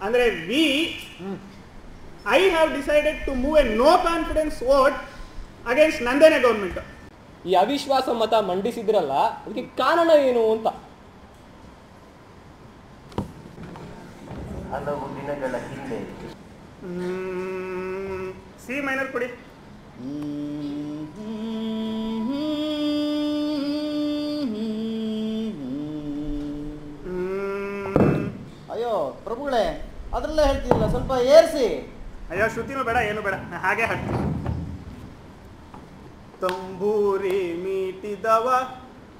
ಅಂದ್ರೆ we I have decided to move a no confidence vote against ನಂದೇನೆ government ಈ ಅವಿಶ್ವಾಸ ಮತ ಮಂಡಿಸಿದ್ರಲ್ಲ ಅದಕ್ಕೆ ಕಾರಣ ಏನು ಅಂತ? ಹಲವು ದಿನಗಳ ಹಿಂದೆ. ಸಿ ಮೈನರ್ ಕೊಡಿ. ಸ್ವಲ್ಪ ಏರಿಸಿ. ಅಯ್ಯೋ ಶ್ರುತಿನೂ ಬೇಡ ಏನು ಬೇಡ ನಾ ಹಾಗೆ ಹಾಡ್ತೀನಿ. ತಂಬೂರಿ ಮೀಟಿದವ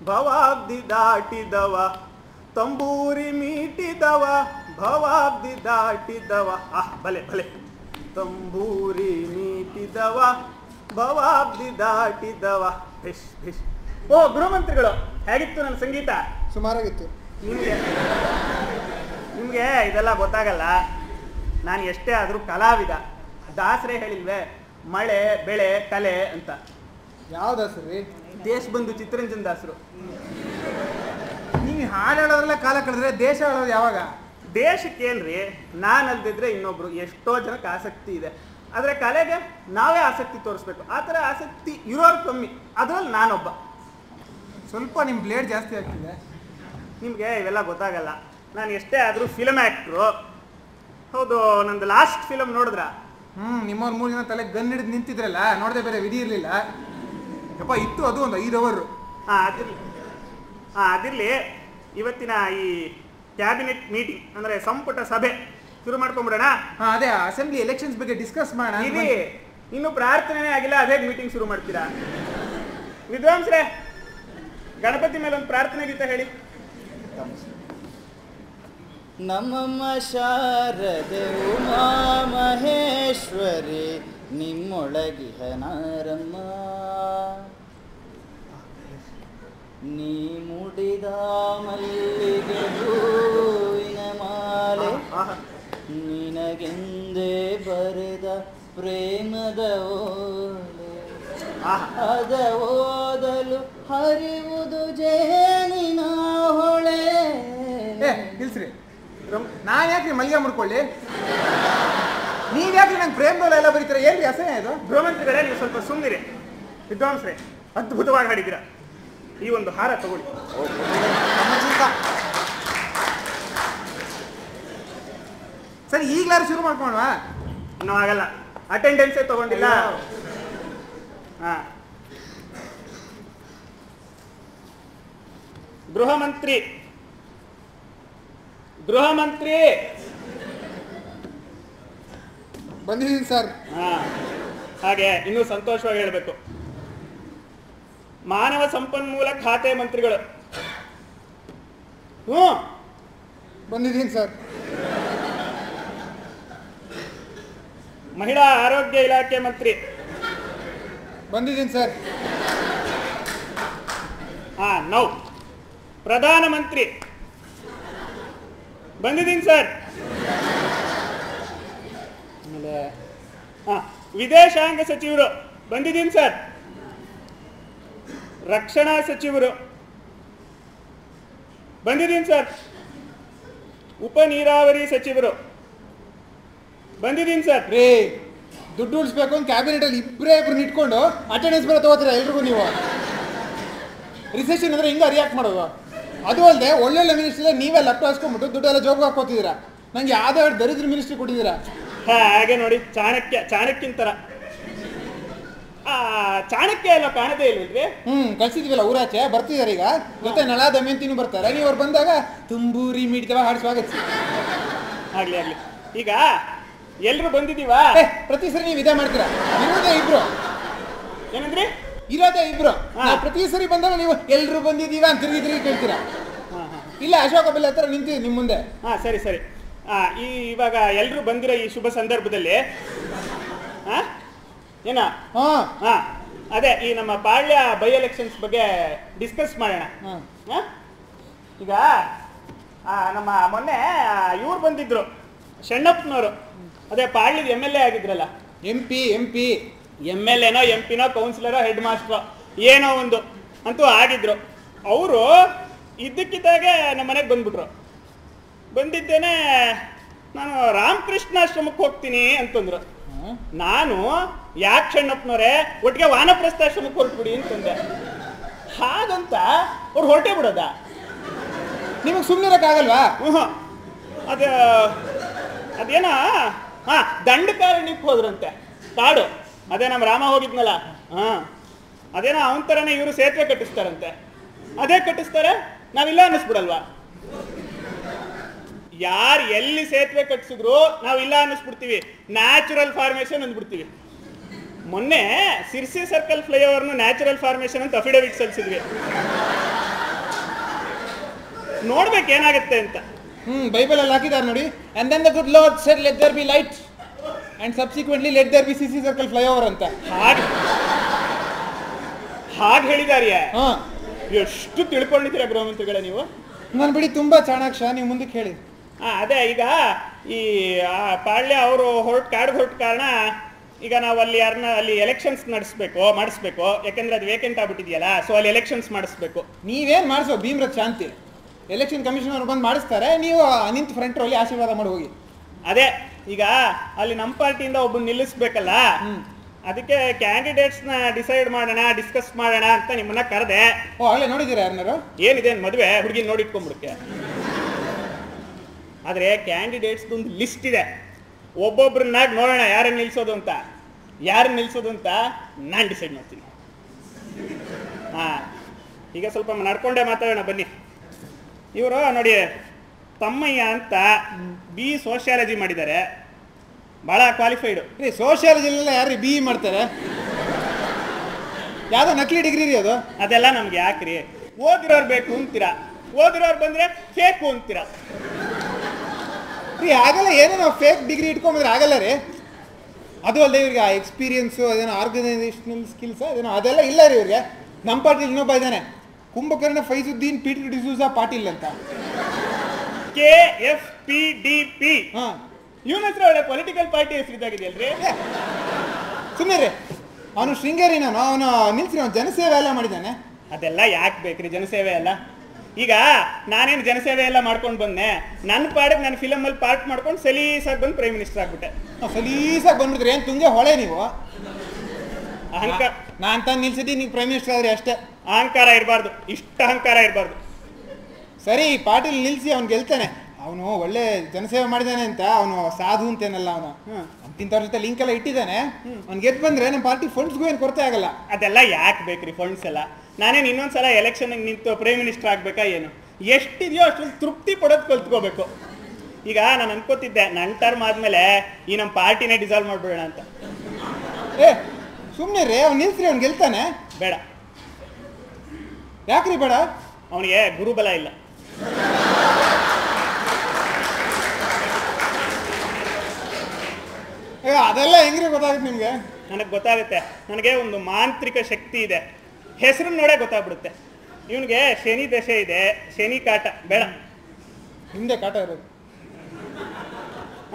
ಭವಾಬ್ದಿ ದಾಟಿದವ. ತಂಬೂರಿ ಮೀಟಿದವ ಭವಾಬ್ದಿ ದಾಟಿದವ. ಆಹ್ ಭಲೆ ಭಲೆ ತಂಬೂರಿ ಮೀಟಿದವ ಭವಾಬ್ದಿ ದಾಟಿದವ. ಭಿಶ್ ಭಿಶ್ ಓ ಗೃಹಮಂತ್ರಿಗಳು ಹೇಗಿತ್ತು ನನ್ನ ಸಂಗೀತ? ಸುಮಾರಾಗಿತ್ತು. ನಿಮಗೆ ನಿಮಗೆ ಇದೆಲ್ಲ ಗೊತ್ತಾಗಲ್ಲ. ನಾನು ಎಷ್ಟೇ ಆದರೂ ಕಲಾವಿದ ದಾಸರೇ ಹೇಳಿಲ್ವೇ ಮಳೆ ಬೆಳೆ ಕಲೆ ಅಂತ. ಯಾವ ದಾಸರು ದೇಶ ಬಂದು ಚಿತ್ತರಂಜನ್ ದಾಸರು. ನೀವು ಹಾಡು ಹೇಳೋದ್ರಲ್ಲ ಕಾಲ ಕಳೆದ್ರೆ ದೇಶ ಹೇಳೋದು ಯಾವಾಗ? ದೇಶಕ್ಕೇನ್ರಿ ನಾನು ಅಲ್ದಿದ್ರೆ ಇನ್ನೊಬ್ರು ಎಷ್ಟೋ ಜನಕ್ಕೆ ಆಸಕ್ತಿ ಇದೆ. ಆದರೆ ಕಲೆಗೆ ನಾವೇ ಆಸಕ್ತಿ ತೋರಿಸ್ಬೇಕು. ಆ ಥರ ಆಸಕ್ತಿ ಇರೋರು ಕಮ್ಮಿ. ಅದರಲ್ಲಿ ನಾನೊಬ್ಬ. ಸ್ವಲ್ಪ ನಿಮ್ಮ ಬ್ಲೇಡ್ ಜಾಸ್ತಿ ಆಗ್ತಿದೆ. ನಿಮಗೆ ಇವೆಲ್ಲ ಗೊತ್ತಾಗಲ್ಲ. ನಾನು ಎಷ್ಟೇ ಆದರೂ ಫಿಲಮ್ ಆ್ಯಕ್ಟ್ರು ಹೌದು ನಂದು ಲಾಸ್ಟ್ ಫಿಲಮ್ ನೋಡಿದ್ರ? ಹ್ಮ್ ನಿಮ್ಮವ್ರ ಮೂರು ಜನ ತಲೆ ಗನ್ ಹಿಡಿದು ನಿಂತಿದ್ರಲ್ಲ ನೋಡದೆ ಬೇರೆ ವಿಧಿ ಇರಲಿಲ್ಲ. ಯಪ್ಪ ಇತ್ತು ಅದು ಒಂದು ಐದು ಅವರು ಹಾಂ ಅದಿರಲಿ. ಹಾಂ ಅದಿರಲಿ. ಇವತ್ತಿನ ಈ ಕ್ಯಾಬಿನೆಟ್ ಮೀಟಿಂಗ್ ಅಂದರೆ ಸಂಪುಟ ಸಭೆ ಶುರು ಮಾಡ್ಕೊಂಬಿಡೋಣ? ಹಾ ಅದೇ ಅಸೆಂಬ್ಲಿ ಎಲೆಕ್ಷನ್ಸ್ ಬಗ್ಗೆ ಡಿಸ್ಕಸ್ ಮಾಡೋಣ ಇಲ್ಲಿ ಇರಿ ಇನ್ನು ಪ್ರಾರ್ಥನೆ ಆಗಿಲ್ಲ ಅದೇ ಮೀಟಿಂಗ್ ಶುರು ಮಾಡ್ತೀರಾ? ವಿದ್ವಾಂಸರೇ ಗಣಪತಿ ಮೇಲೆ ಒಂದು ಪ್ರಾರ್ಥನೆ ಗೀತ ಹೇಳಿ. ನಮ್ಮಮ್ಮ ಶಾರದೆ ಉಮಾ ಮಹೇಶ್ವರಿ ನಿಮ್ಮೊಳಗಿಹನಾರಮ್ಮ ನೀ ಮುಡಿದ ಮಲ್ಲಿಗೆ ಹೂವಿನ ಮಾಲೆ. ನಿನಗೆಂದೇ ಬರೆದ ಪ್ರೇಮದ ಓಲೆ. ಅದ ಓದಲು ಹರಿವುದು ಜೇನಿನ ನಾನ್ ಯಾಕ್ರಿ ಮಲ್ಗೆ ಮುಡ್ಕೊಳ್ಳಿ ನೀವ್ ಯಾಕ್ರಿ ನಂಗೆ ಪ್ರೇಮದಲ್ಲ ಎಲ್ಲ ಬರೀತೀರ? ಏನ್ರಿ ಅಸಹ್ಯ ಇದು? ಭ್ರಮಂತ್ರಿಗಳೇ ನೀವು ಸ್ವಲ್ಪ ಸುಮ್ಮನಿರಿ ವಿದ್ವಾಂಸ್ರೆ ಅದ್ಭುತವಾಗಿ ಹಾಡಿದಿರ ಈ ಒಂದು ಹಾರ ತಗೊಳ್ಳಿ. ಸರಿ ಈಗ್ಲಾರು ಶುರು ಮಾಡ್ಕೊಂಡ್ವ? ಇನ್ನೂ ಆಗಲ್ಲ. ಅಟೆಂಡೆನ್ಸೇ ತಗೊಂಡಿಲ್ಲ. ಹಾ. ಗೃಹ ಮಂತ್ರಿ ಗೃಹ ಮಂತ್ರಿ! ಬಂದಿದ್ದೀನಿ ಸರ್. ಹಾ ಹಾಗೆ ಇನ್ನೂ ಸಂತೋಷವಾಗಿ ಹೇಳಬೇಕು. ಮಾನವ ಸಂಪನ್ಮೂಲ ಖಾತೆ ಮಂತ್ರಿಗಳು. ಹ್ಞೂ? ಬಂದಿದ್ದೀನಿ ಸರ್. ಮಹಿಳಾ ಆರೋಗ್ಯ ಇಲಾಖೆ ಮಂತ್ರಿ. ಬಂದಿದ್ದೀನಿ ಸರ್. ಹಾ ನೌ. ಪ್ರಧಾನಮಂತ್ರಿ ಬಂದಿದ್ದೀನಿ ಸರ್. ಆಮೇಲೆ, ಹಾಂ, ವಿದೇಶಾಂಗ ಸಚಿವರು ಬಂದಿದ್ದೀನಿ ಸರ್. ರಕ್ಷಣಾ ಸಚಿವರು ಬಂದಿದ್ದೀನಿ ಸರ್. ಉಪ ನೀರಾವರಿ ಸಚಿವರು ಬಂದಿದ್ದೀನಿ ಸರ್. ರೀ, ದುಡ್ಡು ಉಳಿಸ್ಬೇಕು ಅಂತ ಕ್ಯಾಬಿನೆಟ್ ಅಲ್ಲಿ ಇಬ್ಬರೇ ಇಬ್ಬರು ಇಟ್ಕೊಂಡು ಅಟೆಂಡೆನ್ಸ್ ಬೇರೆ ತಗೋತೀರಾ ಎಲ್ರಿಗೂ ನೀವು? ರಿಸೆಷನ್ ಅಂದ್ರೆ ಹಿಂಗೆ ರಿಯಾಕ್ಟ್ ಮಾಡೋದು? ಅದು ಅಲ್ಲದೆ ಒಳ್ಳೊಳ್ಳೆ ಮಿನಿಸ್ಟ್ರಿ ನೀವೇ ಲೆಫ್ಟ್ ಹಾಸ್ಕೊಂಡ್ಬಿಟ್ಟು ದುಡ್ಡೆಲ್ಲ ಜೋಬ್ ಹಾಕೋತಿದ್ದೀರಾ ನಂಗೆ ಯಾವ್ದೋ ದರಿದ್ರ ಮಿನಿಸ್ಟ್ರಿ ಕೊಟ್ಟಿದ್ದೀರಾ? ಹಾ ಹಾಗೆ ನೋಡಿ ಚಾಣಕ್ಯ ಚಾಣಕ್ಯಂತರ ಚಾಣಕ್ಯ ಎಲ್ಲ ಕಾಣದೇ ಇಲ್ವಲ್ರಿ ಹ್ಮ್ ಕಳ್ಸಿದ್ವಿಲ್ಲ ಊರಾಚೆ ಬರ್ತಿದಾರೆ ಈಗ. ಜೊತೆ ನಳ ದಮಯಂತಿನೂ ಬರ್ತಾರೆ. ನೀವು ಅವ್ರು ಬಂದಾಗ ತುಂಬೂರಿ ಮೀಡ್ತವ ಹಾಡು ಸ್ವಾಗತಿಸಿ ಆಗ್ಲಿ ಆಗ್ಲಿ. ಈಗ ಎಲ್ರು ಬಂದಿದೀವಾ ಏ, ಪ್ರತಿ ಸರಿ ನೀವು ಇದೇ ಮಾಡ್ತೀರಾ? ನಿಮ್ಮದೇ ಇಬ್ರು. ಏನಂದ್ರಿ? ಇರೋದೇ ಇಬ್ರು. ಹಾ. ಪ್ರತಿ ಸರಿ ಬಂದಾಗ ನೀವು ಎಲ್ರು ಬಂದಿದ್ದೀವ ಅಂತ ತಿರುಗಿ ತಿರುಗಿ ಕೇಳ್ತೀರಾ? ಇಲ್ಲ ಅಶೋಕ ಬೆಲ್ಲ ಹತ್ರ ನಿಂತಿದ್ದೀವಿ ನಿಮ್ಮ ಮುಂದೆ. ಹಾ ಸರಿ ಸರಿ. ಹಾ ಈ ಇವಾಗ ಎಲ್ರು ಬಂದಿರೋ ಈ ಶುಭ ಸಂದರ್ಭದಲ್ಲಿ ಹಾ ಏನ? ಹಾ. ಹಾ ಅದೇ ಈ ನಮ್ಮ ಪಾಳ್ಯ ಬೈ ಎಲೆಕ್ಷನ್ಸ್ ಬಗ್ಗೆ ಡಿಸ್ಕಸ್ ಮಾಡೋಣ? ಈಗ ನಮ್ಮ ಮೊನ್ನೆ ಇವ್ರು ಬಂದಿದ್ರು ಶಣ್ಣಪ್ಪನವರು. ಅದೇ ಪಾಳ್ಯದ M L A ಆಗಿದ್ರಲ್ಲ. M P M P M L ಎನೋ M ಪಿನೋ ಕೌನ್ಸಿಲರೋ ಹೆಡ್ ಮಾಸ್ಟ್ರೋ ಏನೋ ಒಂದು ಅಂತೂ ಆಗಿದ್ರು. ಅವರು ಇದ್ದಕ್ಕಿದ್ದಾಗೆ ನಮ್ಮ ಮನೆಗೆ ಬಂದ್ಬಿಟ್ರು. ಬಂದಿದ್ದೇನೆ ನಾನು ರಾಮಕೃಷ್ಣ ಆಶ್ರಮಕ್ಕೆ ಹೋಗ್ತೀನಿ ಅಂತಂದ್ರು. ನಾನು ಯಾಕೆ ಶಣ್ಣಪ್ಪನವ್ರೆ ಒಟ್ಟಿಗೆ ವಾನಪ್ರಸ್ಥಾಶ್ರಮಕ್ಕೆ ಹೊರಟ್ಬಿಡಿ ಅಂತಂದೆ. ಹಾಗಂತ ಅವ್ರು ಹೊರಟೇ ಬಿಡೋದ. ನಿಮಗೆ ಸುಮ್ಮನಿರಕ್ಕಾಗಲ್ವಾ ಹ್ಞೂ ಅದು ಅದೇನ? ಹಾಂ ದಂಡಕಾರಣ್ಯಕ್ಕೆ ಹೋದ್ರಂತೆ. ಕಾಡು. ಅದೇ ನಮ್ಮ ರಾಮ ಹೋಗಿದ್ನಲ್ಲ, ಹಾ. ಅದೇನೋ ಅವನ ಥರನೇ ಇವರು ಸೇತುವೆ ಕಟ್ಟಿಸ್ತಾರಂತೆ. ಅದೇ ಕಟ್ಟಿಸ್ತಾರೆ, ನಾವಿಲ್ಲ ಅನ್ನಿಸ್ಬಿಡಲ್ವಾ? ಯಾರು ಎಲ್ಲಿ ಸೇತುವೆ ಕಟ್ಟಿಸಿದ್ರು ನಾವು ಇಲ್ಲ ಅನ್ನಿಸ್ಬಿಡ್ತೀವಿ. ನ್ಯಾಚುರಲ್ ಫಾರ್ಮೇಶನ್ ಅಂದ್ಬಿಡ್ತೀವಿ. ಮೊನ್ನೆ ಸಿರ್ಸಿ ಸರ್ಕಲ್ ಫ್ಲೈಓವರ್ನ ನ್ಯಾಚುರಲ್ ಫಾರ್ಮೇಶನ್ ಅಂತ ಅಫಿಡವಿಟ್ ಸಲ್ಲಿಸಿದ್ವಿ ನೋಡ್ಬೇಕು ಏನಾಗುತ್ತೆ ಅಂತ. ಹ್ಮ್ ಬೈಬಲ್ ಅಲ್ಲಿ ಹಾಕಿದ್ದಾರೆ ನೋಡಿ. And then the good Lord said let there be light and subsequently let there be C C circle flyover ಅಂತ. ಹಾಗೆ. ಹಾಗೆ ಹೇಳಿದಾರಿಯ? ಹಾ. ಎಷ್ಟು ತಿಳ್ಕೊಂಡಿದ್ದೀರಾ ಗೃಹಮಂತ್ರಿಗಳೇ ನೀವು? ನಾನು ಬಿಡಿ ತುಂಬಾ ಚಾಣಾಕ್ಷ ನೀವು ಮುಂದಕ್ಕೆ ಹೇಳಿ. ಆ, ಅದೇ ಈಗ ಈ ಆ, ಪಾಳ್ಯ ಅವರು ಹೊರಟು ಕಾಡು ಹೊರಟ ಕಾರಣ ಈಗ ನಾವು ಅಲ್ಲಿ ಯಾರನ್ನ ಅಲ್ಲಿ ಎಲೆಕ್ಷನ್ಸ್ ನಡೆಸ್ಬೇಕು ಮಾಡಿಸ್ಬೇಕು. ಯಾಕಂದ್ರೆ ಅದು ವೇಕೆಂಟ್ ಆಗ್ಬಿಟ್ಟಿದೆಯಲ್ಲ ಸೊ ಅಲ್ಲಿ ಎಲೆಕ್ಷನ್ಸ್ ಮಾಡಿಸ್ಬೇಕು. ನೀವೇನ್ ಮಾಡಿಸೋ ಭೀಮ್ರ ಶಾಂತಿ? ಎಲೆಕ್ಷನ್ ಕಮಿಷನ್ ಅವ್ರು ಬಂದು ಮಾಡಿಸ್ತಾರೆ ನೀವು ನಿಂತು ಫ್ರಂಟ್ ರೋಲಿ ಆಶೀರ್ವಾದ ಮಾಡಿ ಹೋಗಿ. ಅದೇ ಈಗ ಅಲ್ಲಿ ನಮ್ಮ ಪಾರ್ಟಿಯಿಂದ ಒಬ್ಬ ನಿಲ್ಲಿಸ್ಬೇಕಲ್ಲ? ಅದಕ್ಕೆ ಕ್ಯಾಂಡಿಡೇಟ್ಸ್ನ ಡಿಸೈಡ್ ಮಾಡೋಣ ಡಿಸ್ಕಸ್ ಮಾಡೋಣ ಅಂತ ನಿಮ್ಮನ್ನ ಕರೆದೆ. ಓ ಆಗಲೇ ನೋಡಿದ್ದೀರಾ ಯಾರನ್ನಾರು? ಏನಿದೆ ಮದುವೆ? ಹುಡುಗಿ ನೋಡಿಟ್ಕೊಂಡ್ಬಿಡಕ್ಕೆ ಆದ್ರೆ ಕ್ಯಾಂಡಿಡೇಟ್ಸ್ ಒಂದು ಲಿಸ್ಟ್ ಇದೆ. ಒಬ್ಬೊಬ್ರನ್ನಾಗಿ ನೋಡೋಣ ಯಾರನ್ನ ನಿಲ್ಸೋದು ಅಂತ. ಯಾರು ನಿಲ್ಸೋದು ಅಂತ ನಾನು ಡಿಸೈಡ್ ಮಾಡ್ತೀನಿ. ಹಾ. ಈಗ ಸ್ವಲ್ಪ ನಡ್ಕೊಂಡೇ ಮಾತಾಡೋಣ ಬನ್ನಿ. ಇವರು ನೋಡಿ ತಮ್ಮಯ್ಯ ಅಂತ ಬಿ ಸೋಷಿಯಾಲಜಿ ಮಾಡಿದ್ದಾರೆ. ಬಹಳ ಕ್ವಾಲಿಫೈಡು ರೀ ಸೋಷಿಯಾಲಜಿಲೆಲ್ಲ ಯಾರು ಬಿ ಇ ಮಾಡ್ತಾರೆ? ಯಾವ್ದೋ ನಕಲಿ ಡಿಗ್ರಿ ರೀ ಅದು? ಅದೆಲ್ಲ ನಮ್ಗೆ ಯಾಕ್ರಿ? ಓದಿರೋರು ಬೇಕು ಅಂತೀರಾ? ಓದಿರೋರು ಬಂದ್ರೆ ಫೇಕು ಅಂತೀರಾ? ರೀ ಆಗಲ್ಲ ನಾವು ಫೇಕ್ ಡಿಗ್ರಿ ಇಟ್ಕೊಂಬಂದ್ರೆ ಆಗಲ್ಲ ರೀ. ಅದು ಅಲ್ಲದೆ ಇವ್ರಿಗೆ ಆ ಎಕ್ಸ್ಪೀರಿಯನ್ಸು ಅದೇನೋ ಆರ್ಗನೈಸೇಷನಲ್ ಸ್ಕಿಲ್ಸ್ ಅದೇನೋ ಅದೆಲ್ಲ ಇಲ್ಲ ರೀ ಇವ್ರಿಗೆ. ನಮ್ಮ ಪಾಟೀಲ್ ಇನ್ನೊಬ್ಬ ಇದ್ದಾನೆ. ಕುಂಭಕರ್ಣ ಫೈಜುದ್ದೀನ್ ಪಿ ಟಿ ಡಿಸೂಜಾ ಪಾಟೀಲ್ ಅಂತ. K F P D P ಹಾಂ. ಇವನ ಹತ್ರ ಒಳ್ಳೆ ಪೊಲಿಟಿಕಲ್ ಪಾರ್ಟಿ ಹೆಸರಿದ್ದಾಗಿದೆಯಲ್ರಿ? ಸುಮ್ಮನೆ ರೀ ಅವನು ಶೃಂಗೇರಿ ನಾನು ಅವನು ನಿಲ್ಸಿ ಅವನು ಜನಸೇವೆ ಎಲ್ಲ ಮಾಡಿದ್ದಾನೆ. ಅದೆಲ್ಲ ಯಾಕೆ ಬೇಕ್ರಿ ಜನಸೇವೆ ಎಲ್ಲ? ಈಗ ನಾನೇನು ಜನಸೇವೆ ಎಲ್ಲ ಮಾಡ್ಕೊಂಡು ಬಂದೆ ನನ್ನ ಪಾಡಿಗೆ ನಾನು ಫಿಲಮಲ್ಲಿ ಪಾರ್ಟ್ ಮಾಡ್ಕೊಂಡು ಸಲೀಸಾಗಿ ಬಂದು ಪ್ರೈಮ್ ಮಿನಿಸ್ಟರ್ ಆಗ್ಬಿಟ್ಟೆ. ಸಲೀಸಾಗಿ ಬಂದ್ಬಿಟ್ರಿ ಏನು ತುಂಗೆ ಹೊಳೆ ನೀವು? ಅಹಂಕಾರ ನಾನು ತಂದು ನಿಲ್ಸಿದ್ದೀನಿ ನೀವು ಪ್ರೈಮ್ ಮಿನಿಸ್ಟರ್ ಆದ್ರೆ ಅಷ್ಟೇ. ಅಹಂಕಾರ ಇರಬಾರ್ದು ಇಷ್ಟು ಅಹಂಕಾರ ಇರಬಾರ್ದು. ಸರಿ ಪಾಟೀಲ್ ನಿಲ್ಲಿಸಿ ಅವ್ನು ಗೆಲ್ತಾನೆ. ಅವನು ಒಳ್ಳೆ ಜನಸೇವೆ ಮಾಡಿದಾನೆ ಅಂತ ಅವನು ಸಾಧು ಅಂತೇನಲ್ಲ ಅವನು. ಅಂತಿಂತವ್ರ ಜೊತೆ ಲಿಂಕ್ ಎಲ್ಲ ಇಟ್ಟಿದ್ದಾನೆ ಅವ್ನು ಗೆದ್ದು ಬಂದ್ರೆ ನಮ್ಮ ಪಾರ್ಟಿ ಫಂಡ್ಸ್ಗೂ ಏನು ಕೊರತೆ ಆಗಲ್ಲ. ಅದೆಲ್ಲ ಯಾಕೆ ಬೇಕ್ರಿ ಫಂಡ್ಸ್ ಎಲ್ಲ? ನಾನೇನು ಇನ್ನೊಂದ್ಸಲ ಎಲೆಕ್ಷನ್ ನಿಂತು ಪ್ರೈಮ್ ಮಿನಿಸ್ಟರ್ ಆಗ್ಬೇಕಾ ಏನು? ಎಷ್ಟಿದೆಯೋ ಅಷ್ಟೊಂದು ತೃಪ್ತಿ ಪಡೋದು ಕಲ್ತ್ಕೋಬೇಕು. ಈಗ ನಾನು ಅನ್ಕೋತಿದ್ದೆ ನನ್ನ ಟರ್ಮ್ ಆದ್ಮೇಲೆ ಈ ನಮ್ಮ ಪಾರ್ಟಿನೇ ಡಿಸಾಲ್ವ್ ಮಾಡ್ಬಿಡೋಣ ಅಂತ. ಏ ಸುಮ್ಮನೆ ರೀ ಅವ್ನು ನಿಲ್ಸ್ರಿ ಅವ್ನು ಗೆಲ್ತಾನೆ. ಬೇಡ. ಯಾಕ್ರಿ ಬೇಡ? ಅವನಿಗೆ ಗುರುಬಲ ಇಲ್ಲ. ಅದೆಲ್ಲ ಹೆಂಗ್ರಿ ಗೊತ್ತಾಗುತ್ತೆ ನಿಮಗೆ? ನನಗೆ ಗೊತ್ತಾಗುತ್ತೆ. ನನಗೆ ಒಂದು ಮಾಂತ್ರಿಕ ಶಕ್ತಿ ಇದೆ. ಹೆಸರು ನೋಡೇ ಗೊತ್ತಾಗ್ಬಿಡುತ್ತೆ. ಇವನಿಗೆ ಶನಿ ದಶೆ ಇದೆ. ಶನಿ ಕಾಟ ಬೇಡ. ಹಿಂದೆ ಕಾಟ ಇರೋದು.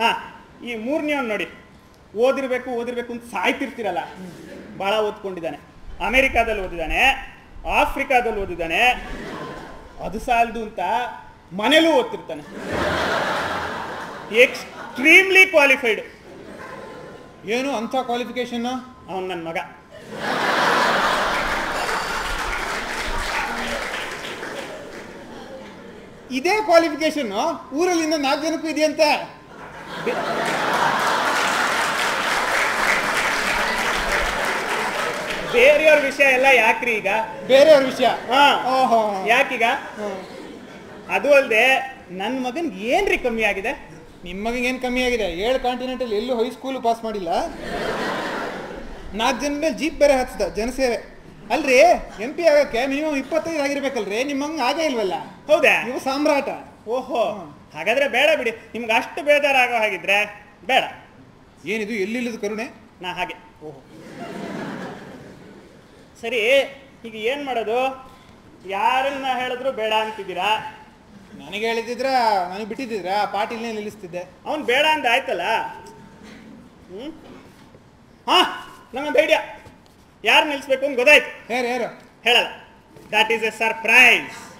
ಹಾ ಈ ಮೂರನೇವನ್ ನೋಡಿ. ಓದಿರ್ಬೇಕು ಓದಿರ್ಬೇಕು ಅಂತ ಸಾಯ್ತಿರ್ತೀರಲ್ಲ. ಭಾಳ ಓದ್ಕೊಂಡಿದ್ದಾನೆ. ಅಮೆರಿಕಾದಲ್ಲಿ ಓದಿದ್ದಾನೆ. ಆಫ್ರಿಕಾದಲ್ಲಿ ಓದಿದ್ದಾನೆ. ಅದು ಸಾಲದು ಅಂತ ಮನೇಲೂ ಓದ್ತಿರ್ತಾನೆ. ಎಕ್ಸ್ಟ್ರೀಮ್ಲಿ ಕ್ವಾಲಿಫೈಡ್ ಏನು ಅಂಥ ಕ್ವಾಲಿಫಿಕೇಶನ್ ಅವನು ನನ್ನ ಮಗ. ಇದೇ ಕ್ವಾಲಿಫಿಕೇಶನ್ ಊರಲ್ಲಿ ಇನ್ನೂ ನಾಲ್ಕು ಜನಕ್ಕೂ ಇದೆಯಂತೆ? ಬೇರೆಯವ್ರ ವಿಷಯ ಎಲ್ಲ ಯಾಕ್ರಿ ಈಗ? ಬೇರೆಯವ್ರ ವಿಷಯ? ಹಾ. ಓಹೋ. ಯಾಕೀಗ? ಅದು ಅಲ್ಲದೆ ನನ್ನ ಮಗನ್ಗೆ ಏನ್ರಿ ಕಮ್ಮಿ ಆಗಿದೆ? ನಿಮ್ಮ ಮಗನಿಗೆ ಏನ್ ಕಮ್ಮಿ ಆಗಿದೆ? ಏಳು ಕಾಂಟಿನೆಂಟಲ್ಲಿ ಎಲ್ಲೂ ಹೈಸ್ಕೂಲ್ ಪಾಸ್ ಮಾಡಿಲ್ಲ? ನಾಲ್ಕು ಜನ ಮೇಲೆ ಜೀಪ್ ಬೇರೆ ಜನ ಜನಸೇವೆ. ಅಲ್ರಿ ಎಂ ಪಿ ಆಗಕ್ಕೆ ಮಿನಿಮಮ್ ಇಪ್ಪತ್ತೈದು ಆಗಿರ್ಬೇಕಲ್ರಿ ನಿಮ್ಮ ಹಂಗೆ ಆಗೇ ಇಲ್ವಲ್ಲ? ಹೌದಾ? ನೀವು ಸಾಮ್ರಾಟ. ಓಹೋ ಹಾಗಾದ್ರೆ ಬೇಡ ಬಿಡಿ ನಿಮ್ಗೆ ಅಷ್ಟು ಬೇಜಾರಾಗೋ ಹಾಗಿದ್ರೆ ಬೇಡ. ಏನಿದು ಎಲ್ಲಿಲ್ಲದ ಕರುಣೆ? ನಾ ಹಾಗೆ. ಓಹೋ. ಸರಿ ಈಗ ಏನ್ ಮಾಡೋದು? ಯಾರನ್ನ ಹೇಳಿದ್ರು ಬೇಡ ಅಂತಿದ್ದೀರಾ? ನನಗೆ ಹೇಳಿದ್ರ ನನಗೆ ಬಿಟ್ಟಿದ್ದಿದ್ರ ಆ ಪಾಟೀಲ್ನೇ ನಿಲ್ಲಿಸ್ತಿದ್ದೆ. ಅವನ್ ಬೇಡ ಅಂತ ಆಯ್ತಲ್ಲ? ಹ್ಮ್? ಹಾ ನಂಗೊಂದು ಐಡಿಯಾ ಯಾರು ನಿಲ್ಲಿಸ್ಬೇಕು ಅಂತ ಗೊತ್ತಾಯ್ತು? ಯಾರು ಯಾರು ಹೇಳಲ್ಲ. That is A surprise